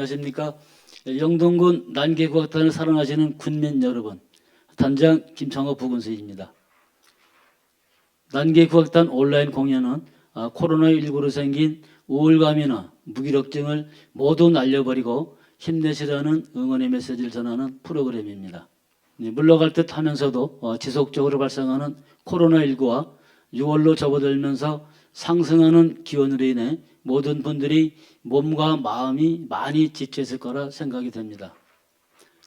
안녕하십니까. 영동군 난계국악단을 사랑하시는 군민 여러분, 단장 김창호 부군수입니다. 난계국악단 온라인 공연은 아, 코로나19로 생긴 우울감이나 무기력증을 모두 날려버리고 힘내시라는 응원의 메시지를 전하는 프로그램입니다. 네, 물러갈 듯 하면서도 어, 지속적으로 발생하는 코로나19와 6월로 접어들면서 상승하는 기온으로 인해 모든 분들이 몸과 마음이 많이 지쳤을 거라 생각이 됩니다.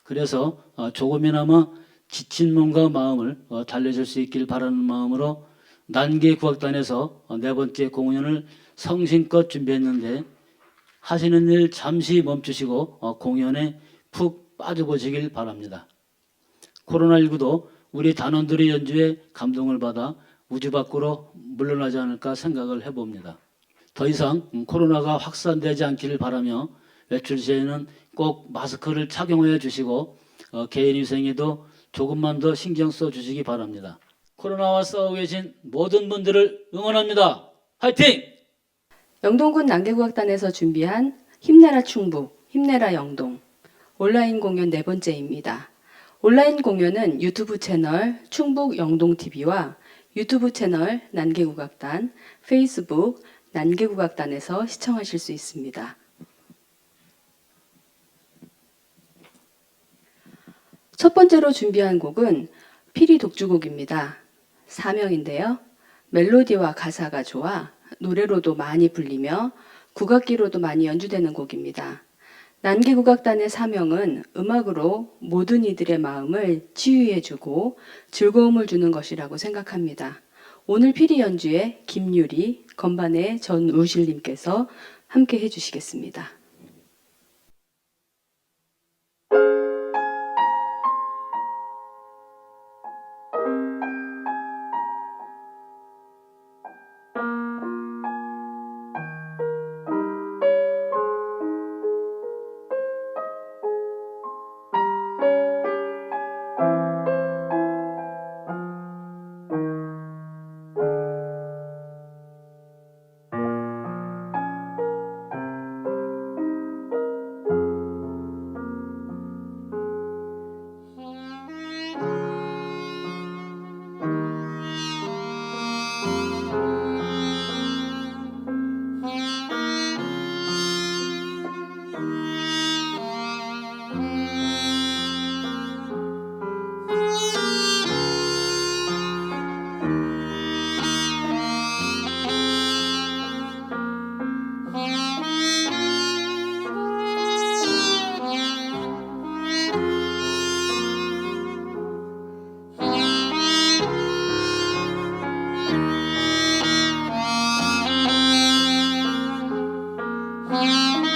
그래서 어, 조금이나마 지친 몸과 마음을 어, 달래줄 수 있길 바라는 마음으로 난계 국악단에서 어, 네 번째 공연을 성심껏 준비했는데 하시는 일 잠시 멈추시고 어, 공연에 푹 빠져보시길 바랍니다. 코로나19도 우리 단원들의 연주에 감동을 받아 우주 밖으로 물러나지 않을까 생각을 해봅니다. 더 이상 음, 코로나가 확산되지 않기를 바라며 외출 시에는 꼭 마스크를 착용해 주시고 어, 개인 위생에도 조금만 더 신경 써 주시기 바랍니다. 코로나와 싸우고 계신 모든 분들을 응원합니다. 화이팅! 영동군 난계국악단에서 준비한 힘내라 충북, 힘내라 영동 온라인 공연 네 번째입니다. 온라인 공연은 유튜브 채널 충북 영동 TV와 유튜브 채널 난계국악단, 페이스북 난계국악단에서 시청하실 수 있습니다. 첫 번째로 준비한 곡은 피리 독주곡입니다. 사명인데요. 멜로디와 가사가 좋아 노래로도 많이 불리며 국악기로도 많이 연주되는 곡입니다. 난기국악단의 사명은 음악으로 모든 이들의 마음을 치유해주고 즐거움을 주는 것이라고 생각합니다. 오늘 피리 연주에 김유리, 건반의 전우실님께서 함께 해주시겠습니다. Música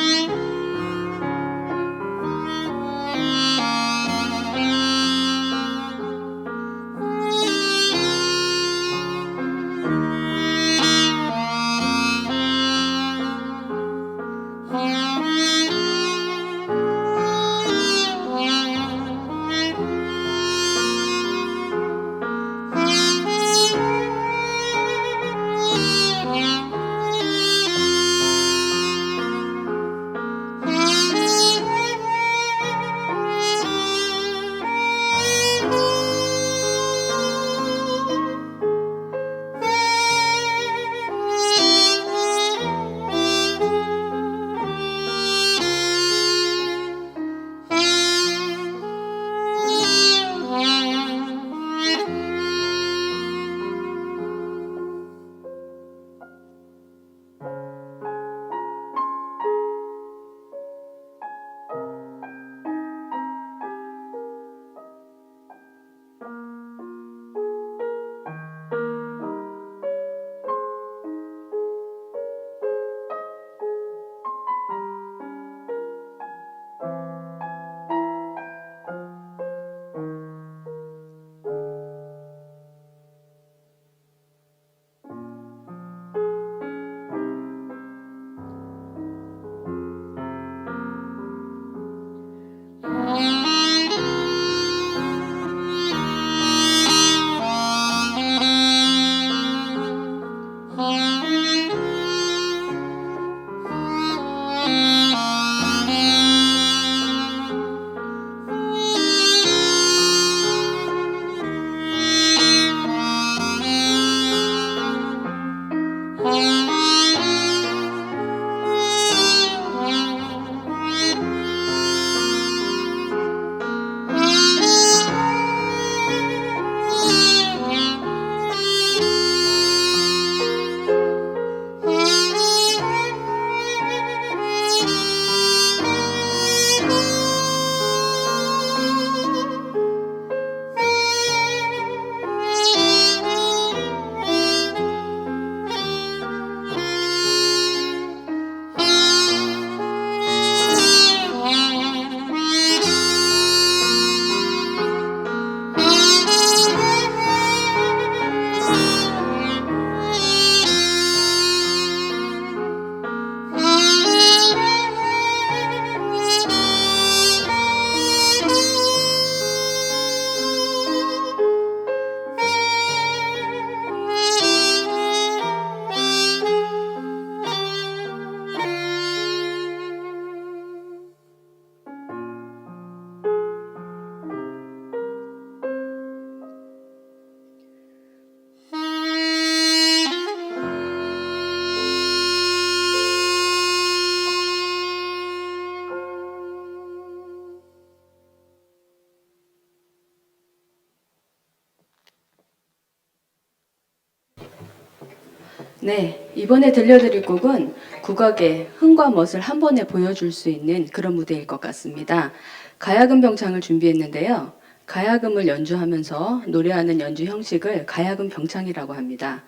네, 이번에 들려드릴 곡은 국악의 흥과 멋을 한 번에 보여줄 수 있는 그런 무대일 것 같습니다. 가야금 병창을 준비했는데요. 가야금을 연주하면서 노래하는 연주 형식을 가야금 병창이라고 합니다.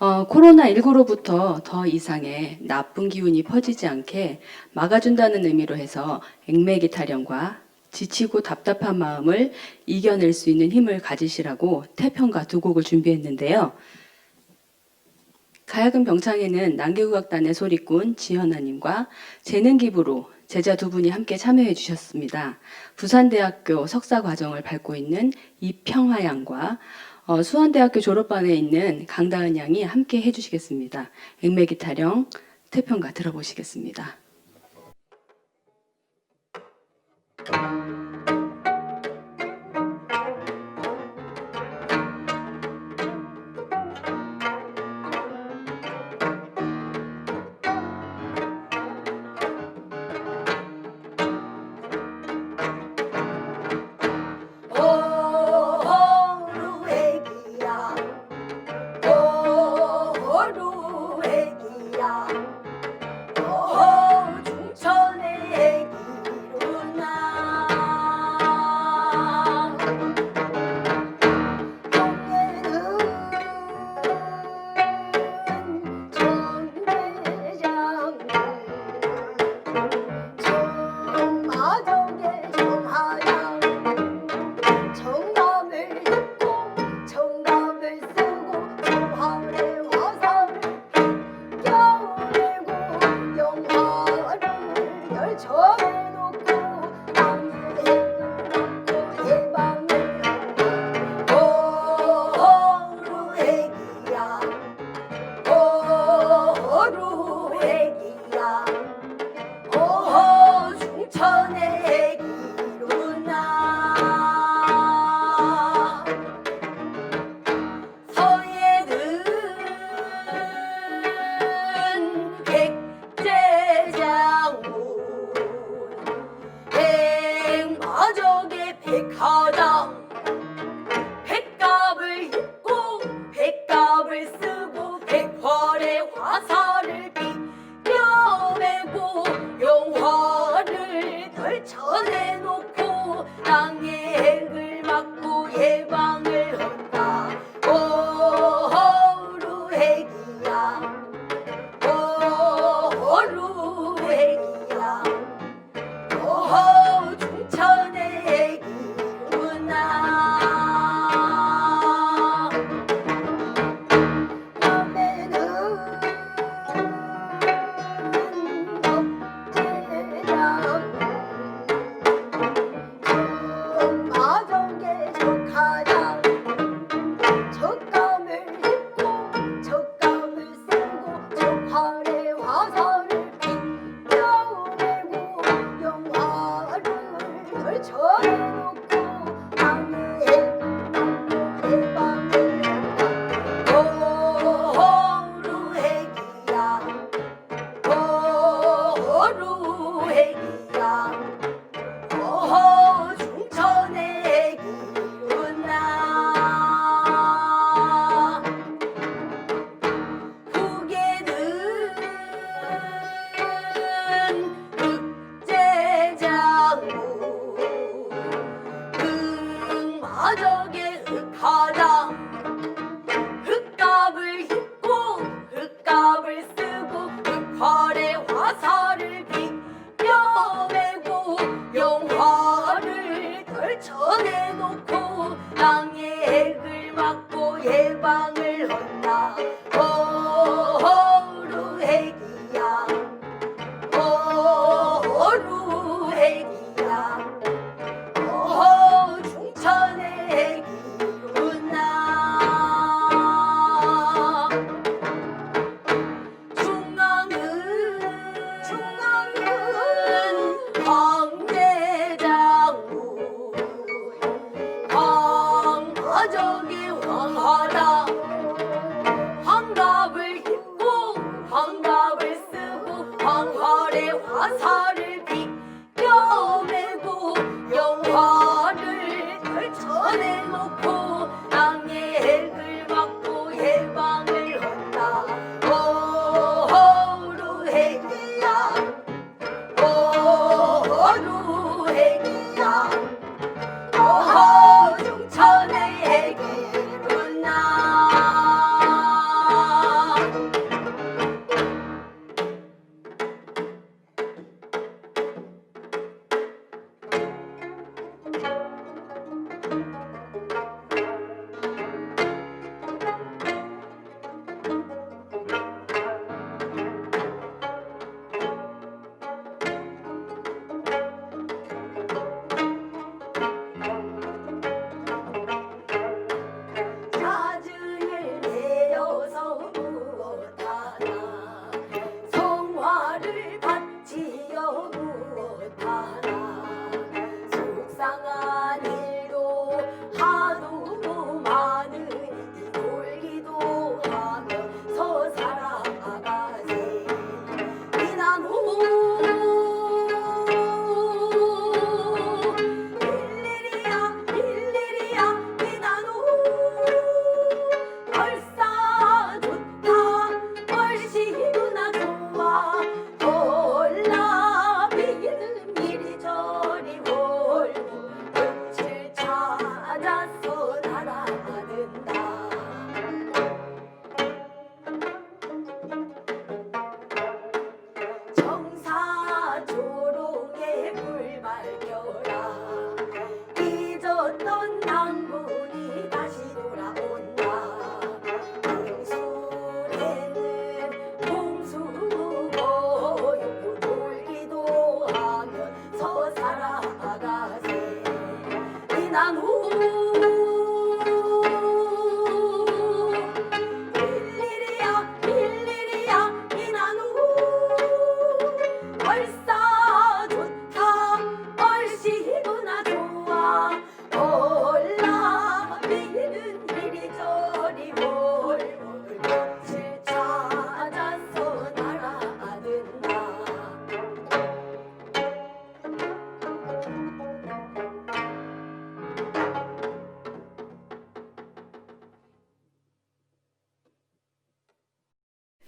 어, 코로나19로부터 더 이상의 나쁜 기운이 퍼지지 않게 막아준다는 의미로 해서 액매기 타령과 지치고 답답한 마음을 이겨낼 수 있는 힘을 가지시라고 태평가 두 곡을 준비했는데요. 가야금 병창에는 난개국악단의 소리꾼 지현아님과 재능 기부로 제자 두 분이 함께 참여해 주셨습니다. 부산대학교 석사 과정을 밟고 있는 이평화 양과 어, 수원대학교 졸업반에 있는 강다은 양이 함께 해주시겠습니다. 액매기 타령 태평가 들어보시겠습니다.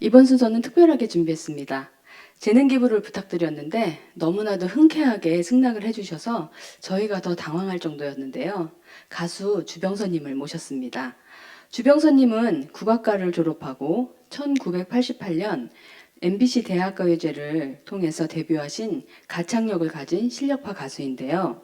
이번 순서는 특별하게 준비했습니다. 재능 기부를 부탁드렸는데 너무나도 흔쾌하게 승낙을 해주셔서 저희가 더 당황할 정도였는데요. 가수 주병선님을 모셨습니다. 주병선님은 국악과를 졸업하고 1988년 MBC 대학가요제를 통해서 데뷔하신 가창력을 가진 실력파 가수인데요.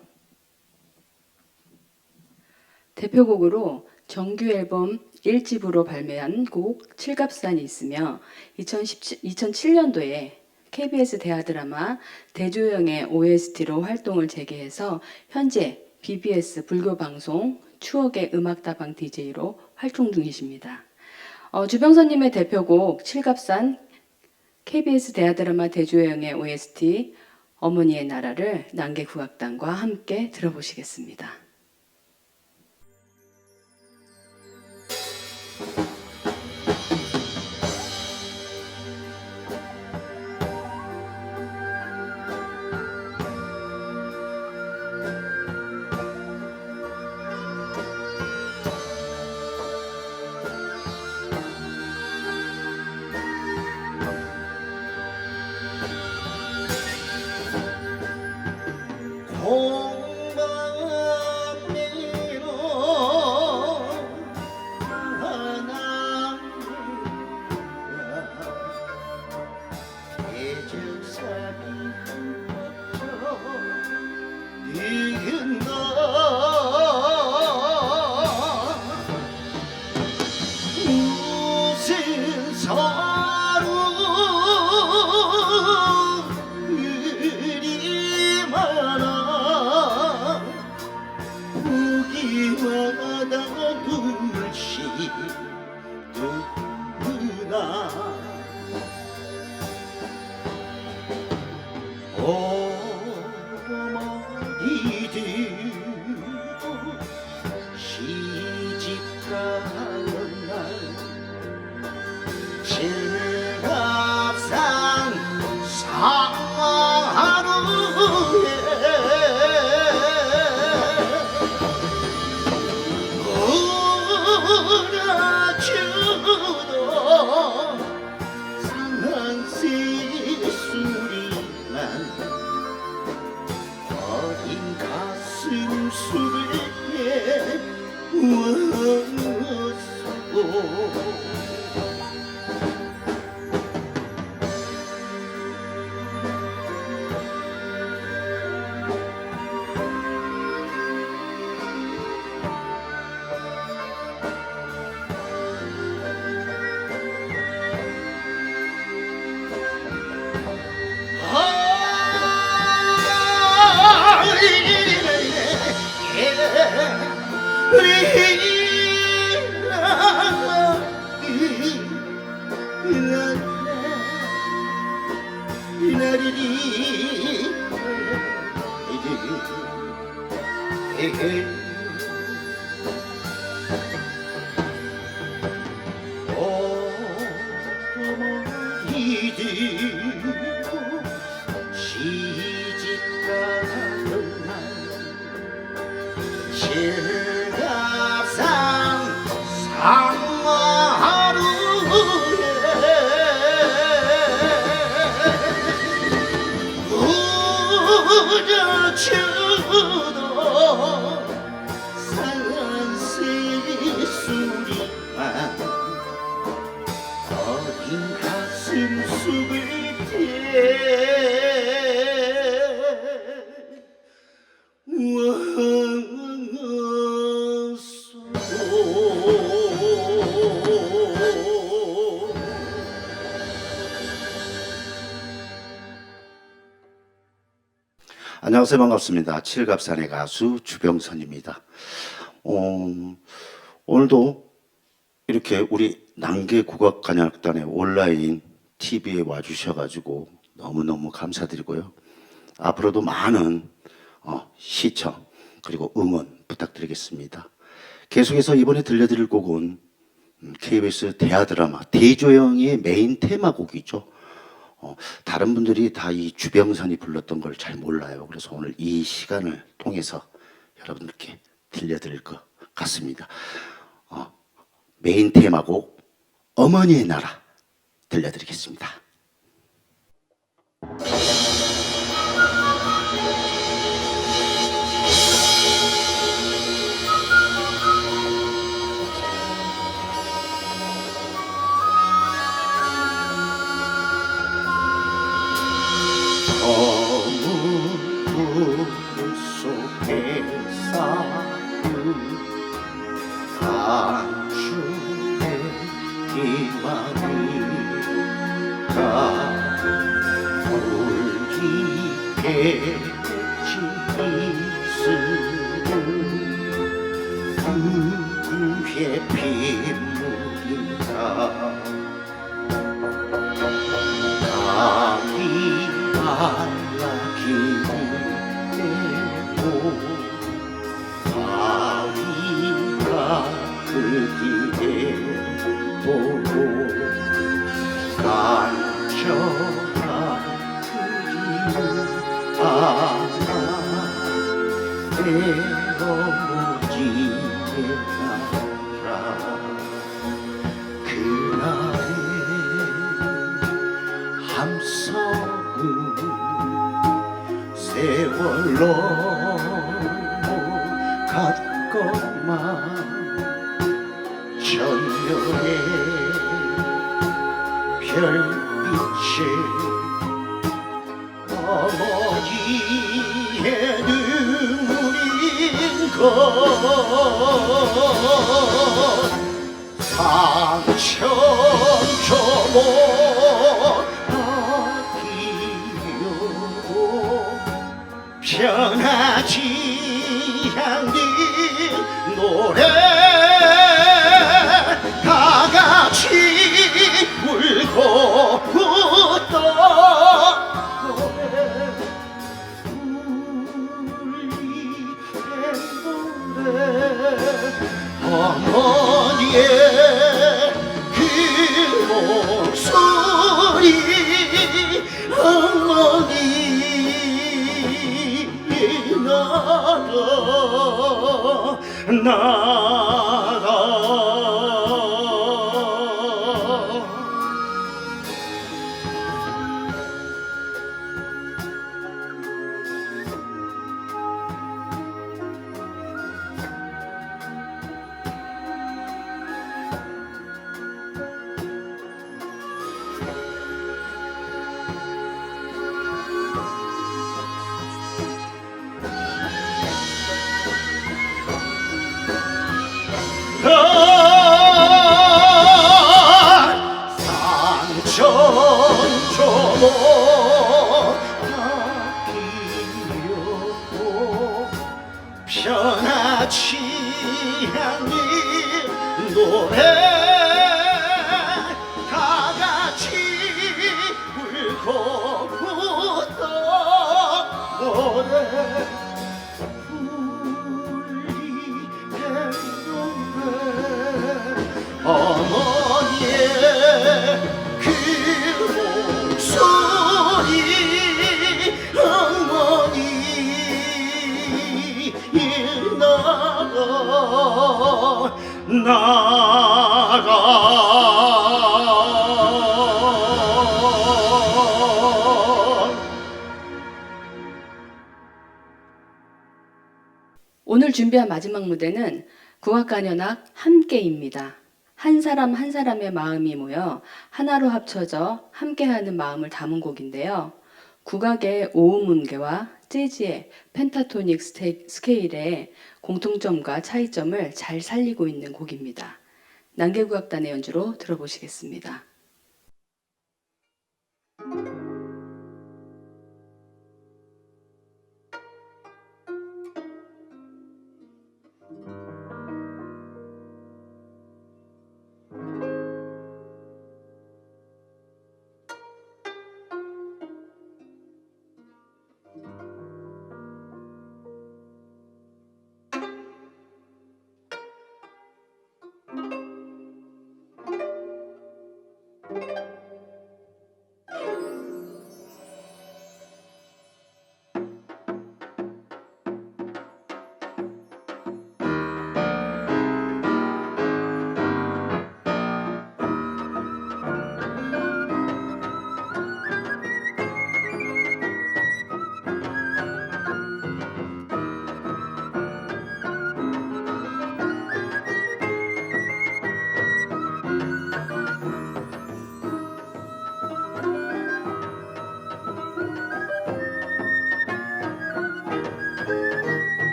대표곡으로 정규 앨범 1집으로 발매한 곡 칠갑산이 있으며 2017, 2007년도에 KBS 대하드라마 대조영의 OST로 활동을 재개해서 현재 BBS 불교 방송 추억의 음악다방 DJ로 활동 중이십니다. 어, 주병선님의 대표곡 칠갑산 KBS 대하드라마 대조영의 OST 어머니의 나라를 난개국악단과 함께 들어보시겠습니다. 공방 시 안녕하세요. 반갑습니다. 칠갑산의 가수 주병선입니다. 어, 오늘도 이렇게 우리 난계 국악관악단의 온라인 TV에 와주셔가지고 너무너무 감사드리고요. 앞으로도 많은 어, 시청 그리고 응원 부탁드리겠습니다. 계속해서 이번에 들려드릴 곡은 음, KBS 대하 드라마 대조영의 메인 테마곡이죠. 어, 다른 분들이 다 이 주병선이 불렀던 걸 잘 몰라요. 그래서 오늘 이 시간을 통해서 여러분들께 들려드릴 것 같습니다. 어, 메인 테마곡 어머니의 나라 들려드리겠습니다. 누구의 빗물인가 가기 말라기 내고 바위가 그 길에 보고 간절한 그리움 하나 내 세월로 갔건만 전열의 별빛을 어머니의 눈물인 것. 상천 조모 편하지 않는 노래 나 오늘 준비한 마지막 무대는 국악관현악 함께입니다. 한 사람 한 사람의 마음이 모여 하나로 합쳐져 함께하는 마음을 담은 곡인데요. 국악의 오음 음계와 재즈의 펜타토닉 스케일의 공통점과 차이점을 잘 살리고 있는 곡입니다. 난개국악단의 연주로 들어보시겠습니다.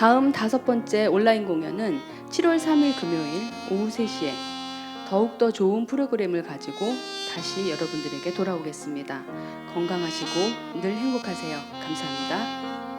다음 다섯 번째 온라인 공연은 7월 3일 금요일 오후 3시에 더욱더 좋은 프로그램을 가지고 다시 여러분들에게 돌아오겠습니다. 건강하시고 늘 행복하세요. 감사합니다.